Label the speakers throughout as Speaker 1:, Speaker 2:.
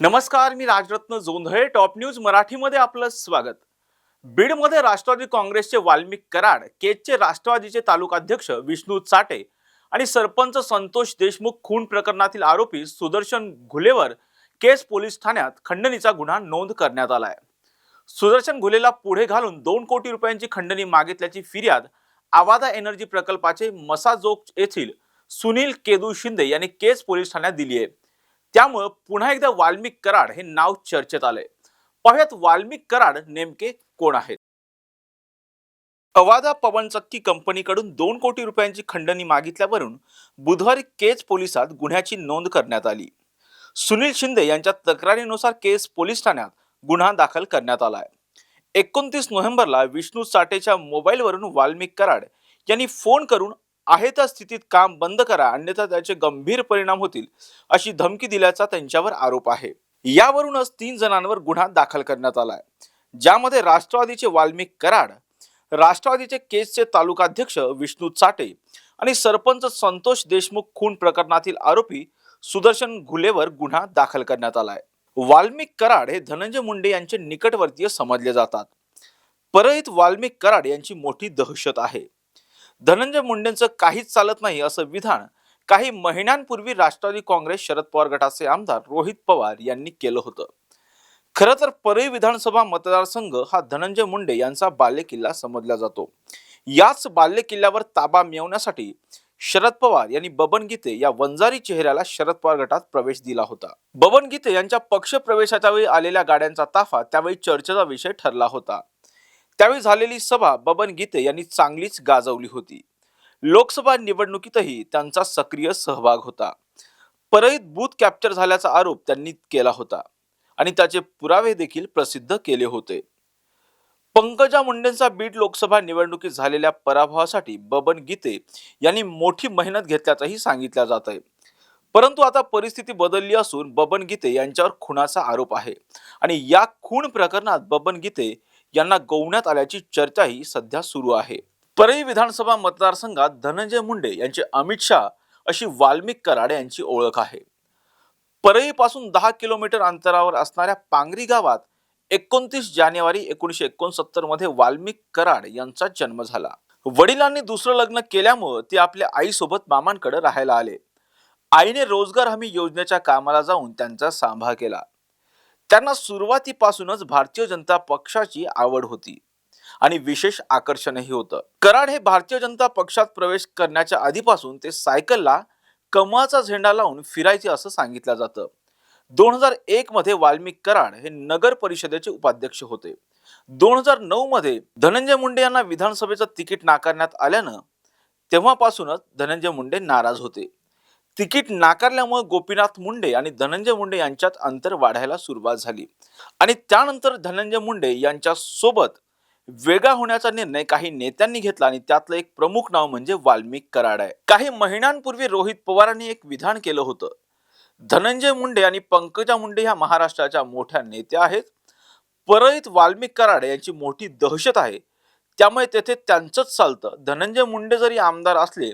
Speaker 1: नमस्कार मी Rajratna Jondhale top news मराठीमध्ये आपलं स्वागत. बीडमध्ये राष्ट्रवादी काँग्रेसचे वाल्मिक कराड केजचे राष्ट्रवादीचे तालुकाध्यक्ष विष्णू चाटे आणि सरपंच संतोष देशमुख खून प्रकरणातील आरोपी सुदर्शन घुलेवर केस पोलीस ठाण्यात खंडणीचा गुन्हा नोंद करण्यात आला आहे सुदर्शन घुलेला पुढे घालून दोन कोटी रुपयांची खंडणी मागितल्याची फिर्याद आवादा एनर्जी प्रकल्पाचे मसाजोग येथील सुनील केदू शिंदे यांनी केस पोलीस ठाण्यात दिली आहे. त्यामुळं पुन्हा एकदा वाल्मिक कराड हे नाव चर्चेत आलंय. पाहुयात वाल्मिक कराड नेमके कोण आहेत? अवादा पवनचक्की कंपनीकडून दोन कोटी रुपयांची खंडणी मागितल्यावरून बुधवारी केज पोलिसात गुन्ह्याची नोंद करण्यात आली. सुनील शिंदे यांच्या तक्रारीनुसार केस पोलीस ठाण्यात गुन्हा दाखल करण्यात आलाय. एकोणतीस नोव्हेंबरला विष्णू साठेच्या मोबाईलवरून वाल्मिक कराड यांनी फोन करून आहे त्या स्थितीत काम बंद करा अन्यथा त्याचे गंभीर परिणाम होतील अशी धमकी दिल्याचा त्यांच्यावर आरोप आहे. यावरूनच तीन जणांवर गुन्हा दाखल करण्यात आलाय. ज्यामध्ये राष्ट्रवादीचे वाल्मिक कराड राष्ट्रवादीचे केसचे तालुकाध्यक्ष विष्णू चाटे आणि सरपंच संतोष देशमुख खून प्रकरणातील आरोपी सुदर्शन घुलेवर गुन्हा दाखल करण्यात आलाय. वाल्मिक कराड हे धनंजय मुंडे यांचे निकटवर्तीय समजले जातात. परळीत वाल्मिक कराड यांची मोठी दहशत आहे. धनंजय मुंडेंचं काहीच चालत नाही असं विधान काही महिन्यांपूर्वी राष्ट्रवादी काँग्रेस शरद पवार गटाचे आमदार रोहित पवार यांनी केलं होतं. खरं तर परळी विधानसभा मतदारसंघ हा धनंजय मुंडे यांचा बालेकिल्ला समजला जातो. याच बालेकिल्ल्यावर ताबा मिळवण्यासाठी शरद पवार यांनी बबन गीते या वंजारी चेहऱ्याला शरद पवार गटात प्रवेश दिला होता. बबन गीते यांच्या पक्ष प्रवेशाच्या वेळी आलेल्या गाड्यांचा ताफा त्यावेळी चर्चेचा विषय ठरला होता. त्यावेळी झालेली सभा बबन गीते यांनी चांगलीच गाजवली होती. लोकसभा निवडणुकीतही त्यांचा सक्रिय सहभाग होता. परळीत बूथ कॅप्चर झाल्याचा आरोप त्यांनी केला होता आणि त्याचे पुरावे देखील प्रसिद्ध केले होते. पंकजा मुंडेंचा बीड लोकसभा निवडणुकीत झालेल्या पराभवासाठी बबन गीते यांनी मोठी मेहनत घेतल्याचंही सांगितलं जात आहे. परंतु आता परिस्थिती बदलली असून बबन गीते यांच्यावर खुनाचा आरोप आहे आणि या खून प्रकरणात बबन गीते यांना गोवण्यात आल्याची चर्चाही सध्या सुरू आहे. परळी विधानसभा मतदारसंघात धनंजय मुंडे यांचे अमित शहा अशी वाल्मिक कराड यांची ओळख आहे. परळीपासून दहा किलोमीटर अंतरावर असणाऱ्या पांगरी गावात एकोणतीस जानेवारी एकोणीसशे एकोणसत्तरमध्ये वाल्मिक कराड यांचा जन्म झाला. वडिलांनी दुसरं लग्न केल्यामुळं ते आपल्या आईसोबत मामांकडे राहायला आले. आईने रोजगार हमी योजनेच्या कामाला जाऊन त्यांचा सांभाळ केला. त्यांना सुरुवातीपासूनच भारतीय जनता पक्षाची आवड होती आणि विशेष आकर्षणही होतं. कराड हे भारतीय जनता पक्षात प्रवेश करण्याच्या आधीपासून ते सायकलला कमळाचा झेंडा लावून फिरायचे असं सांगितलं जातं. दोन हजार एक मध्ये वाल्मिक कराड हे नगर परिषदेचे उपाध्यक्ष होते. दोन हजार नऊ मध्ये धनंजय मुंडे यांना विधानसभेचं तिकीट नाकारण्यात आल्यानं तेव्हापासूनच धनंजय मुंडे नाराज होते. तिकीट नाकारल्यामुळे गोपीनाथ मुंडे आणि धनंजय मुंडे यांच्यात अंतर वाढायला सुरुवात झाली. आणि त्यानंतर धनंजय मुंडे यांच्या सोबत वेगळा होण्याचा निर्णय काही नेत्यांनी घेतला आणि त्यातलं एक प्रमुख नाव म्हणजे वाल्मिक कराड आहे. काही महिन्यांपूर्वी रोहित पवारांनी एक विधान केलं होतं. धनंजय मुंडे आणि पंकजा मुंडे ह्या महाराष्ट्राच्या मोठ्या नेत्या आहेत. परळीत वाल्मिक कराड यांची मोठी दहशत आहे. त्यामुळे तेथे त्यांचंच चालतं. धनंजय मुंडे जरी आमदार असले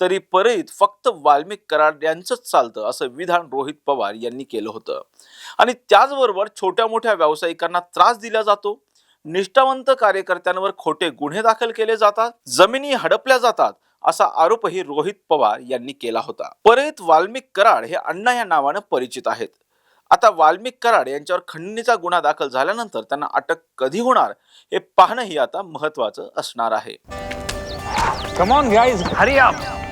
Speaker 1: तरी परळीत फक्त वाल्मिक कराड यांचंच चालतं असं विधान रोहित पवार यांनी केलं होतं. आणि त्याचबरोबर छोट्या मोठ्या व्यावसायिकांना त्रास दिला जातो. निष्ठावंत कार्यकर्त्यांवर खोटे गुन्हे दाखल केले जातात. जमिनी हडपल्या जातात असा आरोपही रोहित पवार यांनी केला होता. परळीत वाल्मिक कराड हे अण्णा या नावानं परिचित आहेत. आता वाल्मिक कराड यांच्यावर खंडणीचा गुन्हा दाखल झाल्यानंतर त्यांना अटक कधी होणार हे पाहणंही आता महत्वाचं असणार आहे.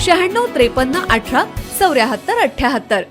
Speaker 2: शहाण्णव त्रेपन्न अठरा चौऱ्याहत्तर अठ्याहत्तर.